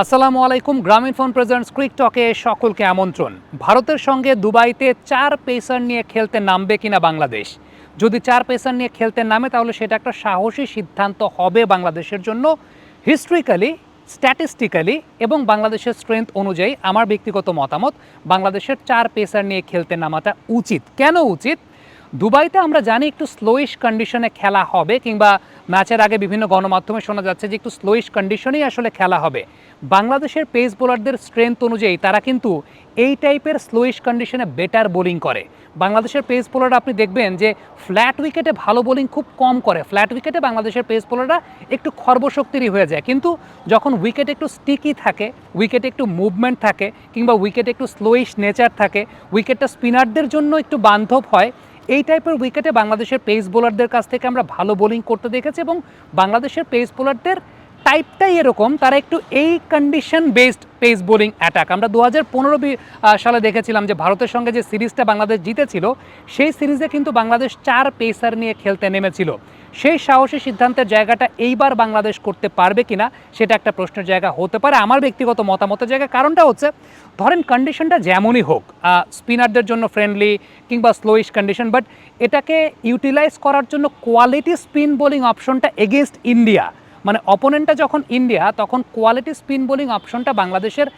আসসালামু আলাইকুম, গ্রামীণ ফোন প্রেজেন্টস ক্রিক টকে সকলকে আমন্ত্রণ। ভারতের সঙ্গে দুবাইতে চার পেসার নিয়ে খেলতে নামবে কিনা বাংলাদেশ? যদি চার পেসার নিয়ে খেলতে নামে, তাহলে সেটা একটা সাহসী সিদ্ধান্ত হবে বাংলাদেশের জন্য। হিস্ট্রিক্যালি স্ট্যাটিস্টিক্যালি এবং বাংলাদেশের স্ট্রেংথ অনুযায়ী আমার ব্যক্তিগত মতামত, বাংলাদেশের চার পেসার নিয়ে খেলতে নামাটা উচিত। কেন উচিত? দুবাইতে আমরা জানি একটু স্লোইশ কন্ডিশনে খেলা হবে, কিংবা ম্যাচের আগে বিভিন্ন গণমাধ্যমে শোনা যাচ্ছে যে একটু স্লোইশ কন্ডিশনেই আসলে খেলা হবে। বাংলাদেশের পেস বোলারদের স্ট্রেংথ অনুযায়ী তারা কিন্তু এই টাইপের স্লোইশ কন্ডিশনে বেটার বোলিং করে। বাংলাদেশের পেস বোলাররা আপনি দেখবেন যে ফ্ল্যাট উইকেটে ভালো বোলিং খুব কম করে। ফ্ল্যাট উইকেটে বাংলাদেশের পেস বোলাররা একটু খর্বশক্তিরই হয়ে যায়। কিন্তু যখন উইকেট একটু স্টিকি থাকে উইকেটে একটু মুভমেন্ট থাকে, কিংবা উইকেটে একটু স্লোইশ নেচার থাকে উইকেটটা স্পিনারদের জন্য একটু বান্ধব হয় এই টাইপের উইকেটে বাংলাদেশের পেস বোলারদের কাছ থেকে আমরা ভালো বোলিং করতে দেখেছি এবং বাংলাদেশের পেস বোলারদের টাইপটাই এরকম, তারা একটু এই condition based pace bowling attack আমরা দু হাজার পনেরো সালে দেখেছিলাম যে ভারতের সঙ্গে যে সিরিজটা বাংলাদেশ জিতেছিল, সেই সিরিজে কিন্তু বাংলাদেশ চার পেসার নিয়ে খেলতে নেমেছিল। সেই সাহসী সিদ্ধান্তের জায়গাটা এইবার বাংলাদেশ করতে পারবে কিনা, সেটা একটা প্রশ্নের জায়গা হতে পারে। আমার ব্যক্তিগত মতামতের জায়গা কারণটা হচ্ছে ধরেন কন্ডিশনটা যেমনই হোক স্পিনারদের জন্য ফ্রেন্ডলি কিংবা স্লোইশ কন্ডিশন বাট এটাকে ইউটিলাইজ করার জন্য কোয়ালিটি স্পিন বোলিং অপশনটা এগেনস্ট ইন্ডিয়া মানে অপোনেন্টটা যখন ইন্ডিয়া তখন কোয়ালিটি স্পিন বোলিং অপশনটা বাংলাদেশের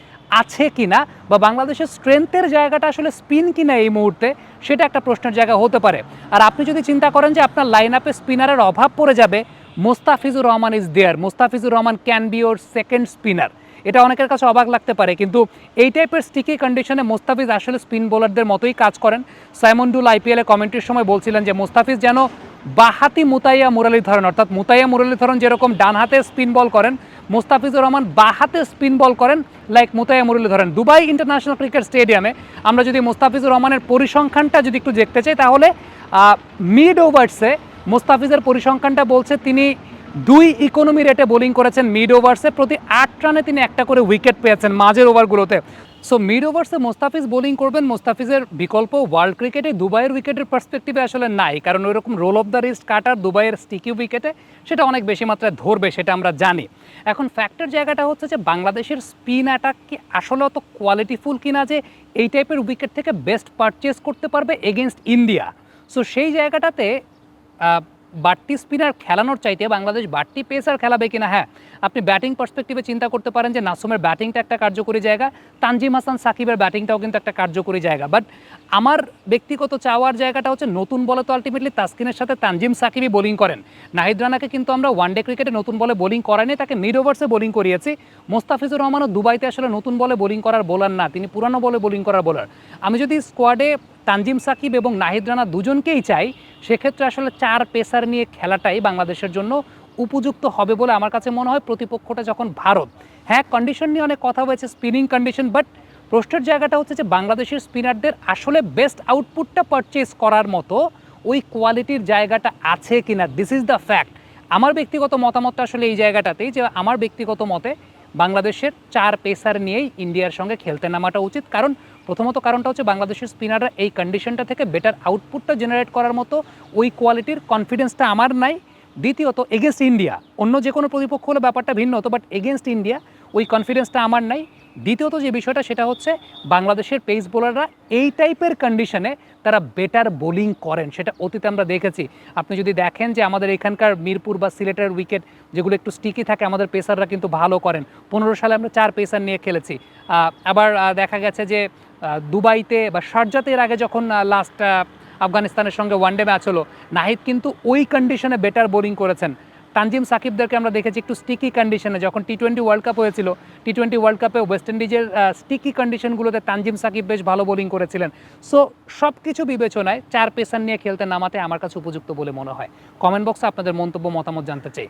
আছে কিনা বা বাংলাদেশের স্ট্রেংথের জায়গাটা আসলে স্পিন কি না এই মুহূর্তে, সেটা একটা প্রশ্নের জায়গা হতে পারে। আর আপনি যদি চিন্তা করেন যে আপনার লাইন আপে স্পিনারের অভাব পড়ে যাবে, Mustafizur Rahman is there Mustafizur Rahman can be or second spinner এটা অনেকের কাছে অবাক লাগতে পারে, কিন্তু এই টাইপের স্টিকি কন্ডিশনে মোস্তাফিজ আসলে স্পিন বোলারদের মতোই কাজ করেন। সাইমন ডুল আইপিএলে কমেন্ট্রির সময় বলছিলেন যে, মোস্তাফিজ যেন বাহাতি মুতাইয়া মুরালিধরন, অর্থাৎ মুতাইয়া মুরালিধরন যেরকম ডান হাতে স্পিন বল করেন, মোস্তাফিজুর রহমান বা হাতে স্পিন বল করেন like Muttiah Muralitharan. Dubai international cricket স্টেডিয়ামে আমরা যদি মোস্তাফিজুর রহমানের পরিসংখ্যানটা যদি একটু দেখতে চাই, তাহলে মিড ওভার্সে মোস্তাফিজের পরিসংখ্যানটা বলছে তিনি দুই ইকোনমি রেটে বোলিং করেছেন মিড ওভার্সে প্রতি আট রানে তিনি একটা করে উইকেট পেয়েছেন মাঝের ওভারগুলোতে সো মিড ওভার্সে মোস্তাফিজ বোলিং করবেন। মোস্তাফিজের বিকল্প ওয়ার্ল্ড ক্রিকেটে দুবাইয়ের উইকেটের পার্সপেক্টিভে আসলে নাই। কারণ ওইরকম role of the wrist cutter দুবাইয়ের স্টিকি উইকেটে সেটা অনেক বেশি মাত্রায় ধরবে, সেটা আমরা জানি। এখন ফ্যাক্টর জায়গাটা হচ্ছে যে বাংলাদেশের স্পিন অ্যাটাক কি আসলে অত কোয়ালিটিফুল কিনা যে এই টাইপের উইকেট থেকে বেস্ট পারচেস করতে পারবে এগেনস্ট ইন্ডিয়া সো সেই জায়গাটাতে বাড়তি স্পিনার খেলানোর চাইতে বাংলাদেশ বাড়তি পেসার খেলাবে কিনা? হ্যাঁ আপনি ব্যাটিং পার্সপেক্টিভে চিন্তা করতে পারেন যে নাসুমের ব্যাটিংটা একটা কার্যকরী জায়গা, তানজিম হাসান সাকিবের ব্যাটিংটাও কিন্তু একটা কার্যকরী জায়গা। বাট আমার ব্যক্তিগত চাওয়ার জায়গাটা হচ্ছে নতুন বলে তো আলটিমেটলি তাসকিনের সাথে তানজিম সাকিবই বোলিং করেন। নাহিদ রানাকে কিন্তু আমরা ওয়ানডে ক্রিকেটে নতুন বলে বোলিং করাইনি তাকে মিড ওভার্সে বোলিং করিয়েছি। মোস্তাফিজুর রহমানও দুবাইতে আসলে নতুন বলে বোলিং করার বোলার না, তিনি পুরানো বলে বোলিং করার বোলার আমি যদি স্কোয়াডে তানজিম সাকিব এবং নাহিদ রানা দুজনকেই চাই, সেক্ষেত্রে আসলে চার পেসার নিয়ে খেলাটাই বাংলাদেশের জন্য উপযুক্ত হবে বলে আমার কাছে মনে হয় প্রতিপক্ষটা যখন ভারত। হ্যাঁ কন্ডিশন নিয়ে অনেক কথা হয়েছে স্পিনিং কন্ডিশন বাট প্রশ্নের জায়গাটা হচ্ছে যে বাংলাদেশের স্পিনারদের আসলে বেস্ট আউটপুটটা পারচেস করার মতো ওই কোয়ালিটির জায়গাটা আছে কিনা দিস ইজ দ্য ফ্যাক্ট আমার ব্যক্তিগত মতামতটা আসলে এই জায়গাটাতেই যে আমার ব্যক্তিগত মতে বাংলাদেশের চার পেসার নিয়েই ইন্ডিয়ার সঙ্গে খেলতে নামাটা উচিত, কারণ প্রথমত কারণটা হচ্ছে বাংলাদেশের স্পিনাররা এই কন্ডিশনটা থেকে বেটার আউটপুটটা জেনারেট করার মতো ওই কোয়ালিটির কনফিডেন্সটা আমার নাই। দ্বিতীয়ত এগেনস্ট ইন্ডিয়া অন্য যে কোনো প্রতিপক্ষ হলে ব্যাপারটা ভিন্ন হতো বাট এগেনস্ট ইন্ডিয়া ওই কনফিডেন্সটা আমার নাই। দ্বিতীয়ত যে বিষয়টা, সেটা হচ্ছে বাংলাদেশের পেস বোলাররা এই টাইপের কন্ডিশনে তারা বেটার বোলিং করেন। সেটা অতীতে আমরা দেখেছি। আপনি যদি দেখেন যে আমাদের এখানকার মিরপুর বা সিলেটের উইকেট যেগুলো একটু স্টিকি থাকে, আমাদের পেসাররা কিন্তু ভালো করেন। পনেরো সালে আমরা চার পেসার নিয়ে খেলেছি। আবার দেখা গেছে যে দুবাইতে বা শারজাতে এর আগে যখন লাস্ট আফগানিস্তানের সঙ্গে ওয়ানডে ম্যাচ হলো, নাহিদ কিন্তু ওই কন্ডিশনে বেটার বোলিং করেছেন। তানজিম সাকিবদেরকে আমরা দেখেছি একটু স্টিকি কন্ডিশনে যখন টি টোয়েন্টি ওয়ার্ল্ড কাপ হয়েছিল টি টোয়েন্টি ওয়ার্ল্ড কাপে ওয়েস্ট ইন্ডিজের স্টিকি কন্ডিশনগুলোতে তানজিম সাকিব বেশ ভালো বোলিং করেছিলেন। সো সব কিছু বিবেচনায় চার পেসার নিয়ে খেলতে নামাতে আমার কাছে উপযুক্ত বলে মনে হয়। কমেন্ট বক্সে আপনাদের মন্তব্য, মতামত জানতে চাই।